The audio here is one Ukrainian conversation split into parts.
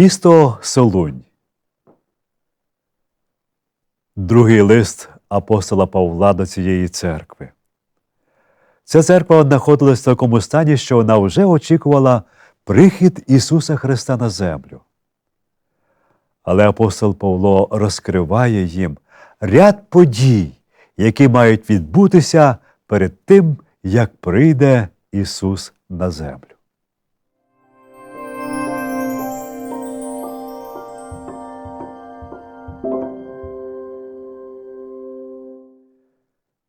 Місто Солунь. Другий лист апостола Павла до цієї церкви. Ця церква знаходилась в такому стані, що вона вже очікувала прихід Ісуса Христа на землю. Але апостол Павло розкриває їм ряд подій, які мають відбутися перед тим, як прийде Ісус на землю.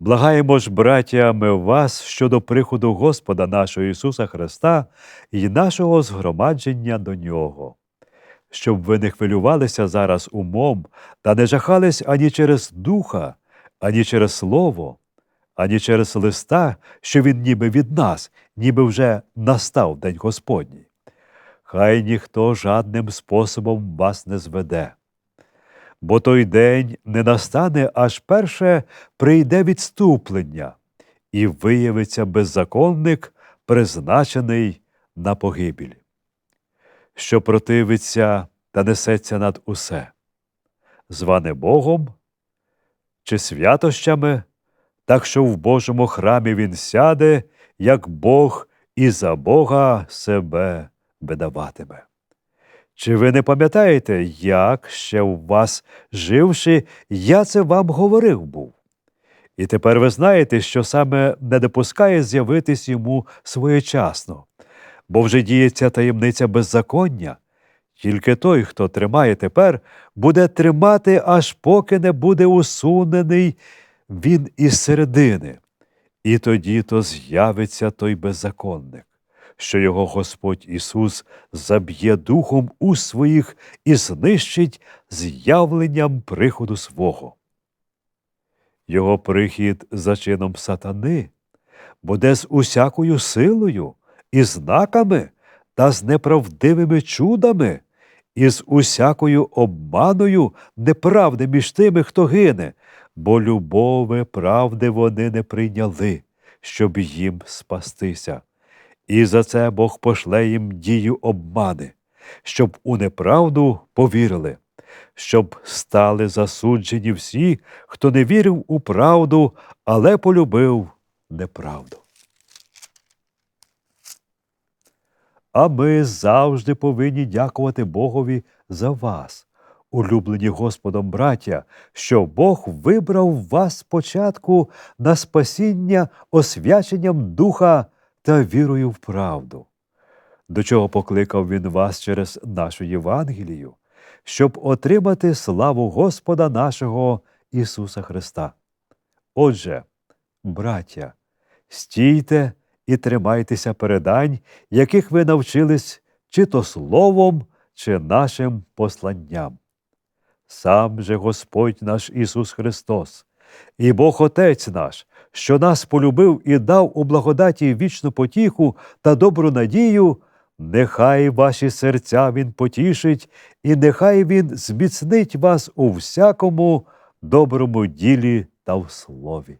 Благаємо ж, браття, ми вас щодо приходу Господа нашого Ісуса Христа і нашого згромадження до Нього, щоб ви не хвилювалися зараз умом та не жахались ані через духа, ані через слово, ані через листа, що він ніби від нас, ніби вже настав день Господній. Хай ніхто жадним способом вас не зведе бо той день не настане, аж перше прийде відступлення, і виявиться беззаконник, призначений на погибіль, що противиться та несеться над усе, зване Богом чи святощами, так що в Божому храмі він сяде, як Бог і за Бога себе видаватиме. Чи ви не пам'ятаєте, як ще у вас, живши, я це вам говорив був? І тепер ви знаєте, що саме не допускає з'явитись йому своєчасно, бо вже діється таємниця беззаконня. Тільки той, хто тримає тепер, буде тримати, аж поки не буде усунений він із середини, і тоді то з'явиться той беззаконник що його Господь Ісус заб'є духом у своїх і знищить з'явленням приходу свого. Його прихід за чином сатани буде з усякою силою, і знаками та з неправдивими чудами, і з усякою обманою неправди між тими, хто гине, бо любови правди вони не прийняли, щоб їм спастися. І за це Бог пошле їм дію обмани, щоб у неправду повірили, щоб стали засуджені всі, хто не вірив у правду, але полюбив неправду. А ми завжди повинні дякувати Богові за вас, улюблені Господом браття, що Бог вибрав вас спочатку на спасіння освяченням Духа та вірою в правду, до чого покликав він вас через нашу Євангелію, щоб отримати славу Господа нашого Ісуса Христа. Отже, браття, стійте і тримайтеся передань, яких ви навчились чи то словом, чи нашим посланням. Сам же Господь наш Ісус Христос, і Бог Отець наш, що нас полюбив і дав у благодаті вічну потіху та добру надію, нехай ваші серця Він потішить, і нехай Він зміцнить вас у всякому доброму ділі та в слові.